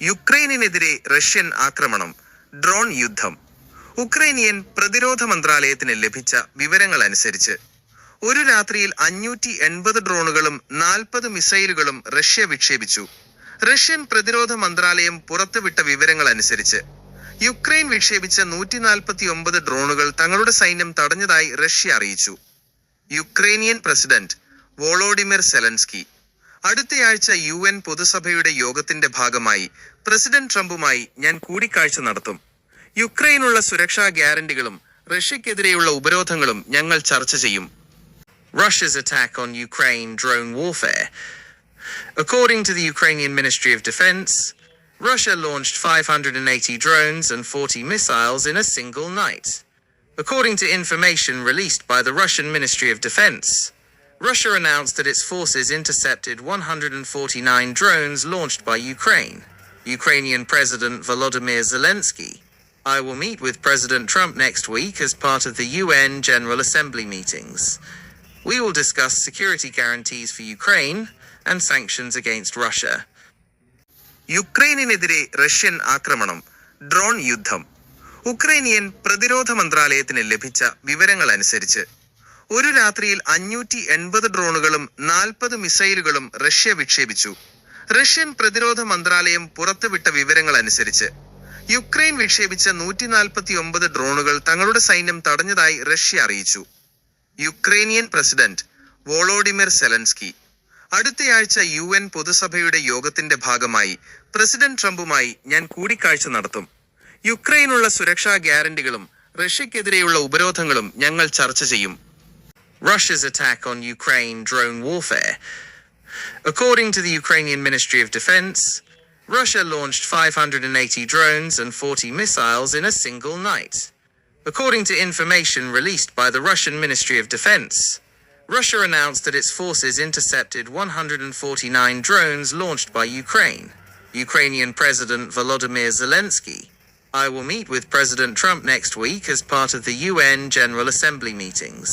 യുക്രൈനിനെതിരെ Russian ആക്രമണം drone യുദ്ധം. Ukrainian പ്രതിരോധ മന്ത്രാലയത്തിന് ലഭിച്ച വിവരങ്ങൾ അനുസരിച്ച് ഒരു രാത്രിയിൽ അഞ്ഞൂറ്റി എൺപത് ഡ്രോണുകളും നാൽപ്പത് മിസൈലുകളും റഷ്യ വിക്ഷേപിച്ചു. റഷ്യൻ പ്രതിരോധ മന്ത്രാലയം പുറത്തുവിട്ട വിവരങ്ങൾ അനുസരിച്ച് യുക്രൈൻ വിക്ഷേപിച്ച നൂറ്റി നാൽപ്പത്തി ഒമ്പത് ഡ്രോണുകൾ തങ്ങളുടെ സൈന്യം തടഞ്ഞതായി റഷ്യ അറിയിച്ചു. യുക്രൈനിയൻ പ്രസിഡന്റ് വോളോഡിമിർ സെലൻസ്കി അടുത്തയാഴ്ച യു എൻ പൊതുസഭയുടെ യോഗത്തിന്റെ ഭാഗമായി പ്രസിഡന്റ് ട്രംപുമായി ഞാൻ കൂടിക്കാഴ്ച നടത്തും യുക്രൈനുള്ള സുരക്ഷാ ഗ്യാരണ്ടികളും റഷ്യക്കെതിരെയുള്ള ഉപരോധങ്ങളും ഞങ്ങൾ ചർച്ച ചെയ്യും Russia's attack on Ukraine drone warfare. According to the Ukrainian Ministry of Defense, Russia launched 580 drones and 40 missiles in a single night. According to information released by the Russian Ministry of Defense, Russia announced that its forces intercepted 149 drones launched by Ukraine. Ukrainian President Volodymyr Zelensky. I will meet with President Trump next week as part of the UN General Assembly meetings. We will discuss security guarantees for Ukraine and sanctions against Russia. യുക്രൈനിനെതിരെ Russian ആക്രമണം drone യുദ്ധം Ukrainian പ്രതിരോധ മന്ത്രാലയത്തിന് ലഭിച്ച വിവരങ്ങൾ അനുസരിച്ച് ഒരു രാത്രിയിൽ അഞ്ഞൂറ്റി എൺപത് ഡ്രോണുകളും നാൽപ്പത് മിസൈലുകളും റഷ്യ വിക്ഷേപിച്ചു. റഷ്യൻ പ്രതിരോധ മന്ത്രാലയം പുറത്തുവിട്ട വിവരങ്ങൾ അനുസരിച്ച് യുക്രൈൻ വിക്ഷേപിച്ച നൂറ്റി നാൽപ്പത്തി ഒമ്പത് ഡ്രോണുകൾ തങ്ങളുടെ സൈന്യം തടഞ്ഞതായി റഷ്യ അറിയിച്ചു. Ukrainian president Volodymyr Zelensky. അടുത്തയാഴ്ച യു എൻ പൊതുസഭയുടെ യോഗത്തിന്റെ ഭാഗമായി പ്രസിഡന്റ് ട്രംപുമായി ഞാൻ കൂടിക്കാഴ്ച നടത്തും. യുക്രൈനുള്ള സുരക്ഷാ ഗ്യാരണ്ടികളും റഷ്യക്കെതിരെയുള്ള ഉപരോധങ്ങളും ഞങ്ങൾ ചർച്ച ചെയ്യും. Russia's attack on Ukraine drone warfare. According to the Ukrainian Ministry of Defense, Russia launched 580 drones and 40 missiles in a single night. According to information released by the Russian Ministry of Defense, Russia announced that its forces intercepted 149 drones launched by Ukraine. Ukrainian President Volodymyr Zelensky. I will meet with President Trump next week as part of the UN General Assembly meetings.